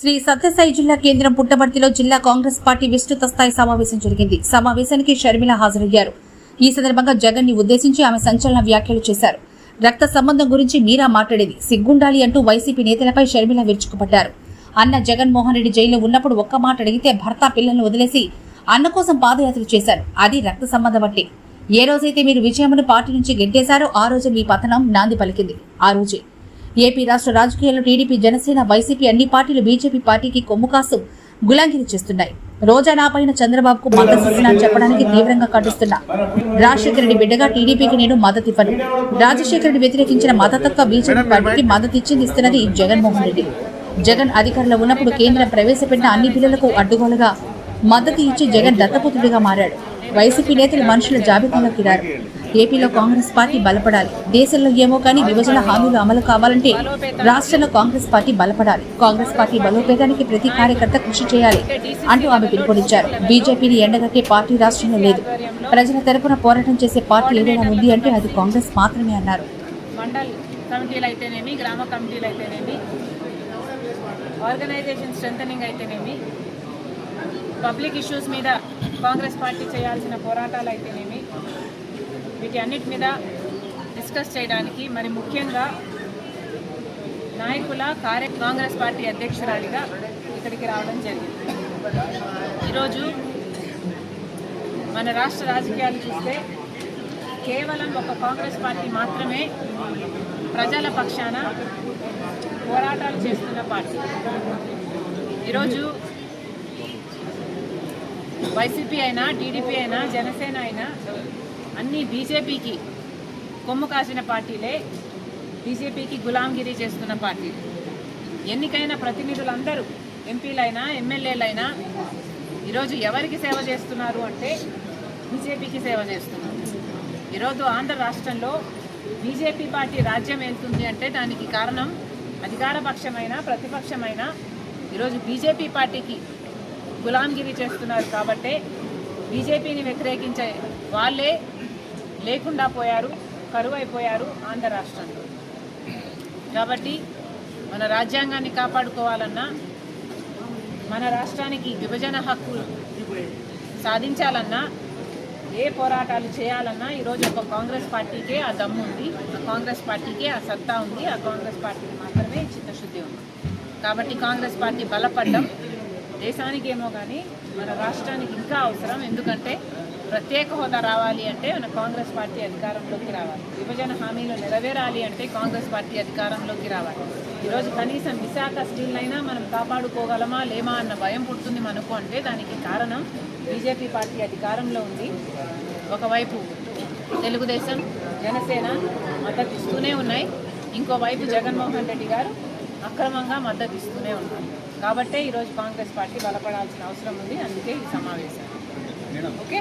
శ్రీ సత్యసాయి జిల్లా కేంద్రం పుట్టపర్తిలో జిల్లా కాంగ్రెస్ పార్టీ విస్తృత స్థాయి సమావేశం జరిగింది. సమావేశానికి షర్మిల హాజరయ్యారు. ఈ సందర్భంగా జగన్ని ఉద్దేశించి ఆమె సంచలన వ్యాఖ్యలు చేశారు. రక్త సంబంధం గురించి మీరా మాట్లాడేది. సిగ్గుండాలి అంటూ వైసీపీ నేతలపై షర్మిల విరుచుకుపడ్డారు. అన్న జగన్మోహన్ రెడ్డి జైల్లో ఉన్నప్పుడు ఒక్క మాట అడిగితే భర్త పిల్లలను వదిలేసి అన్న కోసం పాదయాత్ర చేశారు. అది రక్త సంబంధం బట్టి ఏ రోజైతే మీరు విజయమ్మను పార్టీ నుంచి గెంటేశారో ఆ రోజు మీ పతనం నాంది పలికింది. ఆ రోజే. ఏపీ రాష్ట్ర రాజకీయాల్లో టీడీపీ జనసేన వైసీపీ అన్ని పార్టీలు బీజేపీ పార్టీకి కొమ్ము కాసు గులాంగిరి చేస్తున్నాయి. రోజా నాపైన చంద్రబాబుకు మద్దతు ఇస్తున్నానని చెప్పడానికి తీవ్రంగా ఖండిస్తున్నా. రాజశేఖర రెడ్డి బిడ్డగా టీడీపీకి నేను మద్దతు ఇవ్వను. రాజశేఖర రెడ్డి వ్యతిరేకించిన మద్దతత్వ బీజేపీ పార్టీకి మద్దతు ఇచ్చింది ఇస్తున్నది జగన్మోహన్ రెడ్డి. జగన్ అధికారంలో ఉన్నప్పుడు కేంద్రం ప్రవేశపెట్టిన అన్ని బిల్లులకు అడ్డుగోలుగా మద్దతు ఇచ్చి జగన్ దత్తపుత్రుడిగా మారాడు. వైసీపీ నేతలు మనుషుల జాబితాలోకి రారు. ఏపీలో కాంగ్రెస్ పార్టీ బలపడాలి. దేశంలో ఏమో కానీ విభజన హామీలు అమలు కావాలంటే రాష్ట్రంలో కాంగ్రెస్ పార్టీ బలపడాలి. కాంగ్రెస్ పార్టీ బలోపేతానికి ప్రతి కార్యకర్త కృషి చేయాలి అంటూ ఆమె పిలుపునిచ్చారు. బీజేపీని ఎండగట్టే పార్టీ రాష్ట్రంలో లేదు. ప్రజల తరపున పోరాటం చేసే పార్టీ ఏదైనా ఉంది అంటే అది కాంగ్రెస్ మాత్రమే అన్నారు. కమిటీలు అయితేనేమి గ్రామ కమిటీలు అయితేనేమి ఆర్గనైజేషన్ స్ట్రెంథనింగ్ అయితేనేమి పబ్లిక్ ఇష్యూస్ మీద కాంగ్రెస్ పార్టీ చేయాల్సిన పోరాటాలు అయితేనేమి వీటి అన్నిటి మీద డిస్కస్ చేయడానికి మరి ముఖ్యంగా నాయకుల కార్య కాంగ్రెస్ పార్టీ అధ్యక్షురాలిగా ఇక్కడికి రావడం జరిగింది. ఈరోజు మన రాష్ట్ర రాజకీయాలు చూస్తే కేవలం ఒక కాంగ్రెస్ పార్టీ మాత్రమే ప్రజల పక్షాన పోరాటాలు చేస్తున్న పార్టీ. ఈరోజు వైసీపీ అయినా టీడీపీ అయినా జనసేన అయినా అన్ని బీజేపీకి కొమ్ము కాసిన పార్టీలే బీజేపీకి గులాంగిరి చేస్తున్న పార్టీలు ఎన్నికైన ప్రతినిధులందరూ ఎంపీలైనా ఎమ్మెల్యేలైనా ఈరోజు ఎవరికి సేవ చేస్తున్నారు అంటే బీజేపీకి సేవ చేస్తున్నారు. ఈరోజు ఆంధ్ర రాష్ట్రంలో బీజేపీ పార్టీ రాజ్యం వెళ్తుంది అంటే దానికి కారణం అధికార పక్షమైన ప్రతిపక్షమైన ఈరోజు బీజేపీ పార్టీకి గులాంగిరి చేస్తున్నారు కాబట్టే బీజేపీని వ్యతిరేకించే వాళ్ళే లేకుండా పోయారు కరువైపోయారు ఆంధ్ర రాష్ట్రంలో. కాబట్టి మన రాజ్యాంగాన్ని కాపాడుకోవాలన్నా మన రాష్ట్రానికి విభజన హక్కు సాధించాలన్నా ఏ పోరాటాలు చేయాలన్నా ఈరోజు ఒక కాంగ్రెస్ పార్టీకే ఆ దమ్ము ఉంది. ఆ కాంగ్రెస్ పార్టీకే ఆ సత్తా ఉంది. ఆ కాంగ్రెస్ పార్టీకి మాత్రమే చిత్తశుద్ధి ఉంది. కాబట్టి కాంగ్రెస్ పార్టీ బలపడ్డం దేశానికి ఏమో కానీ మన రాష్ట్రానికి ఇంకా అవసరం. ఎందుకంటే ప్రత్యేక హోదా రావాలి అంటే మన కాంగ్రెస్ పార్టీ అధికారంలోకి రావాలి. విభజన హామీలు నెరవేరాలి అంటే కాంగ్రెస్ పార్టీ అధికారంలోకి రావాలి. ఈరోజు కనీసం విశాఖ స్టీల్ అయినా మనం కాపాడుకోగలమా లేమా అన్న భయం పుడుతుంది మనకు అంటే దానికి కారణం బీజేపీ పార్టీ అధికారంలో ఉంది. ఒకవైపు తెలుగుదేశం జనసేన మద్దతు ఇస్తూనే ఉన్నాయి. ఇంకోవైపు జగన్మోహన్ రెడ్డి గారు అక్రమంగా మద్దతు ఇస్తూనే ఉన్నారు. కాబట్టే ఈరోజు కాంగ్రెస్ పార్టీ బలపడాల్సిన అవసరం ఉంది. అందుకే ఈ సమావేశం. ఓకే?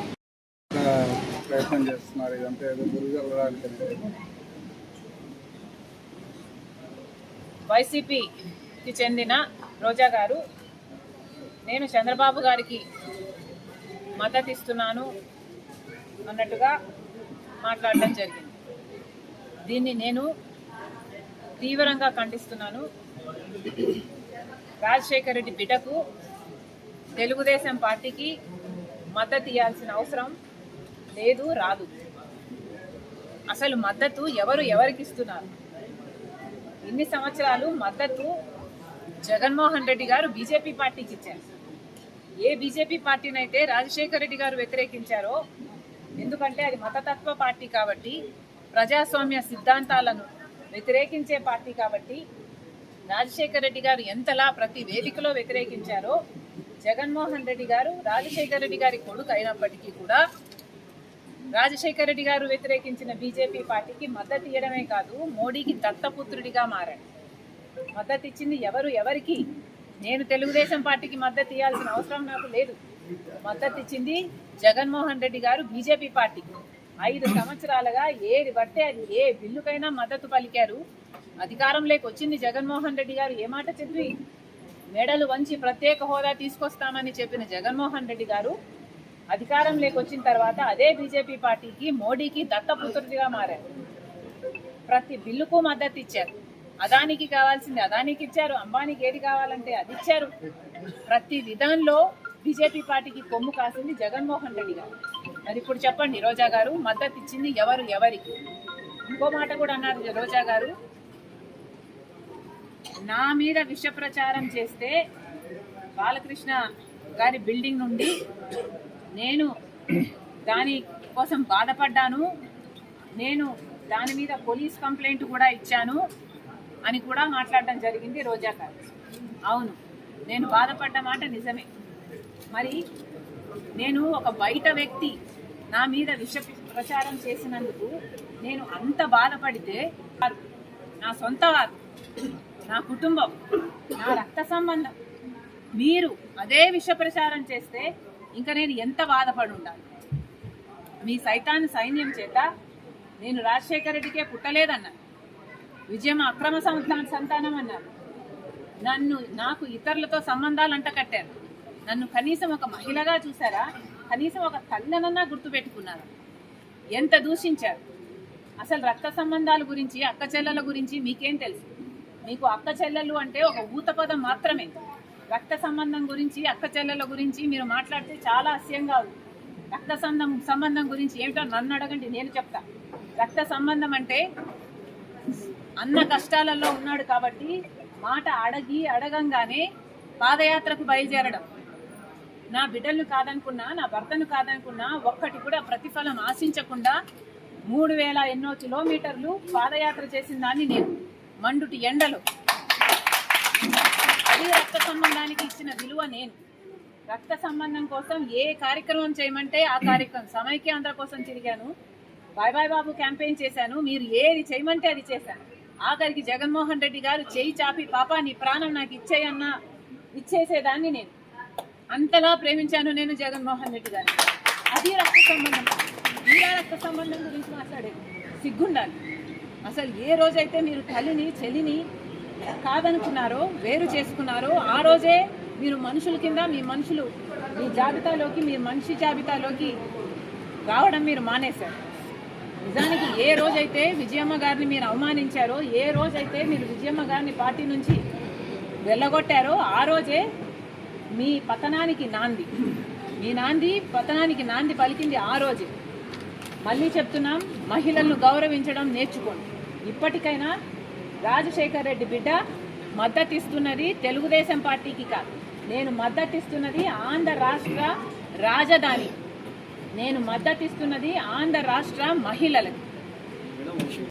ప్రయత్నం చేస్తున్నారు. ఇదంతా ఏదో గురిగలడానికి వైసీపీకి చెందిన రోజా గారు నేను చంద్రబాబు గారికి మద్దతు ఇస్తున్నాను అన్నట్టుగా మాట్లాడడం జరిగింది. దీన్ని నేను తీవ్రంగా ఖండిస్తున్నాను. రాజశేఖర రెడ్డి బిడ్డకు తెలుగుదేశం పార్టీకి మద్దతు ఇవ్వాల్సిన అవసరం లేదు రాదు. అసలు మద్దతు ఎవరు ఎవరికి ఇస్తున్నారు? ఇన్ని సంవత్సరాలు మద్దతు జగన్మోహన్ రెడ్డి గారు బీజేపీ పార్టీకి ఇచ్చారు? ఏ బీజేపీ పార్టీనైతే రాజశేఖర రెడ్డి గారు వ్యతిరేకించారో ఎందుకంటే అది మతతత్వ పార్టీ కాబట్టి ప్రజాస్వామ్య సిద్ధాంతాలను వ్యతిరేకించే పార్టీ కాబట్టి రాజశేఖర రెడ్డి గారు ఎంతలా ప్రతి వేదికలో వ్యతిరేకించారో జగన్మోహన్ రెడ్డి గారు రాజశేఖర రెడ్డి గారి కొడుకు అయినప్పటికీ కూడా రాజశేఖర రెడ్డి గారు వ్యతిరేకించిన బీజేపీ పార్టీకి మద్దతు ఇవ్వడమే కాదు మోడీకి దత్తపుత్రుడిగా మారాడు మద్దతు ఇచ్చింది ఎవరు ఎవరికి? నేను తెలుగుదేశం పార్టీకి మద్దతు ఇవ్వాల్సిన అవసరం నాకు లేదు. మద్దతు ఇచ్చింది జగన్మోహన్ రెడ్డి గారు బీజేపీ పార్టీకి ఐదు సంవత్సరాలుగా ఏది పడితే అది ఏ బిల్లుకైనా మద్దతు పలికారు. అధికారంలోకి వచ్చింది జగన్మోహన్ రెడ్డి గారు. ఏ మాట చెప్పి మెడలు వంచి ప్రత్యేక హోదా తీసుకొస్తామని చెప్పిన జగన్మోహన్ రెడ్డి గారు అధికారంలోకి వచ్చిన తర్వాత అదే బీజేపీ పార్టీకి మోడీకి దత్తపుత్రుడిగా మారారు. ప్రతి బిల్లుకు మద్దతు ఇచ్చారు. అదానికి కావాల్సింది అదానికి ఇచ్చారు అంబానీకి ఏది కావాలంటే అది ఇచ్చారు. ప్రతి విధంలో బీజేపీ పార్టీకి కొమ్ము కాసింది జగన్మోహన్ రెడ్డి గారు. మరి ఇప్పుడు చెప్పండి రోజా గారు మద్దతు ఇచ్చింది ఎవరు ఎవరికి? ఇంకో మాట కూడా అన్నారు రోజా గారు. నా మీద విష ప్రచారం చేస్తే బాలకృష్ణ గారి బిల్డింగ్ నుండి నేను దాని కోసం బాధపడ్డాను. నేను దాని మీద పోలీస్ కంప్లైంట్ కూడా ఇచ్చాను అని కూడా మాట్లాడడం జరిగింది రోజా గారు అవును నేను బాధపడ్డ మాట నిజమే. మరి నేను ఒక బయట వ్యక్తి నా మీద విష ప్రచారం చేసినందుకు నేను అంత బాధపడితే నా సొంత వారు నా కుటుంబం నా రక్త సంబంధం మీరు అదే విష ప్రచారం చేస్తే ఇంకా నేను ఎంత బాధపడి ఉండాలి మీ సైతాన్ని సైన్యం చేత నేను రాజశేఖర రెడ్డికే పుట్టలేదన్నాను విజయం అక్రమ సంతాన సంతానం అన్నారు. నన్ను నాకు ఇతరులతో సంబంధాలు అంట కట్టారు. నన్ను కనీసం ఒక మహిళగా చూసారా కనీసం ఒక తల్లనన్నా గుర్తుపెట్టుకున్నారా? ఎంత దూషించారు? అసలు రక్త సంబంధాల గురించి అక్క చెల్లెల గురించి మీకేం తెలుసు? మీకు అక్క చెల్లెలు అంటే ఒక ఊత పదం మాత్రమే. రక్త సంబంధం గురించి అక్క చెల్లెల గురించి మీరు మాట్లాడితే చాలా అస్యంగా ఉంది. రక్త సంబంధం సంబంధం గురించి ఏమిటో నన్ను అడగండి నేను చెప్తా. రక్త సంబంధం అంటే అన్న కష్టాలలో ఉన్నాడు కాబట్టి మాట అడగి అడగంగానే పాదయాత్రకు బయలుదేరడం. నా బిడ్డలను కాదనుకున్నా నా భర్తను కాదనుకున్నా ఒక్కటి కూడా ప్రతిఫలం ఆశించకుండా మూడు వేల ఎన్నో కిలోమీటర్లు పాదయాత్ర చేసిన దాన్ని నేను. మండుటి ఎండలు అది రక్త సంబంధానికి ఇచ్చిన విలువ నేను. రక్త సంబంధం కోసం ఏ కార్యక్రమం చేయమంటే ఆ కార్యక్రమం. సమైక్యాంధ్ర కోసం తిరిగాను. బాయ్ బాయ్ బాబు క్యాంపెయిన్ చేశాను. మీరు ఏది చేయమంటే అది చేశాను. ఆఖరికి జగన్మోహన్ రెడ్డి గారు చేయి చాపి పాప నీ ప్రాణం నాకు ఇచ్చేయన్నా ఇచ్చేసేదాన్ని నేను. అంతలా ప్రేమించాను నేను జగన్మోహన్ రెడ్డి గారు అది రక్త సంబంధం. మీరా రక్త సంబంధం గురించి మాట్లాడేది? సిగ్గుండాలి. అసలు ఏ రోజైతే మీరు తల్లిని చెల్లిని కాదనుకున్నారో వేరు చేసుకున్నారో ఆ రోజే మీరు మనుషుల కింద మీ మనుషులు మీ జాబితాలోకి మీ మనిషి జాబితాలోకి రావడం మీరు మానేశారు. నిజానికి ఏ రోజైతే విజయమ్మ గారిని మీరు అవమానించారో ఏ రోజైతే మీరు విజయమ్మ గారిని పార్టీ నుంచి వెళ్ళగొట్టారో ఆ రోజే మీ పతనానికి నాంది. మీ నాంది పతనానికి నాంది పలికింది ఆ రోజే. మళ్ళీ చెప్తున్నాం మహిళలను గౌరవించడం నేర్చుకోండి. ఇప్పటికైనా రాజశేఖర్ రెడ్డి బిడ్డ మద్దతిస్తున్నది తెలుగుదేశం పార్టీకి కాదు. నేను మద్దతిస్తున్నది ఆంధ్ర రాష్ట్ర రాజధాని. నేను మద్దతిస్తున్నది ఆంధ్ర రాష్ట్ర మహిళలకు.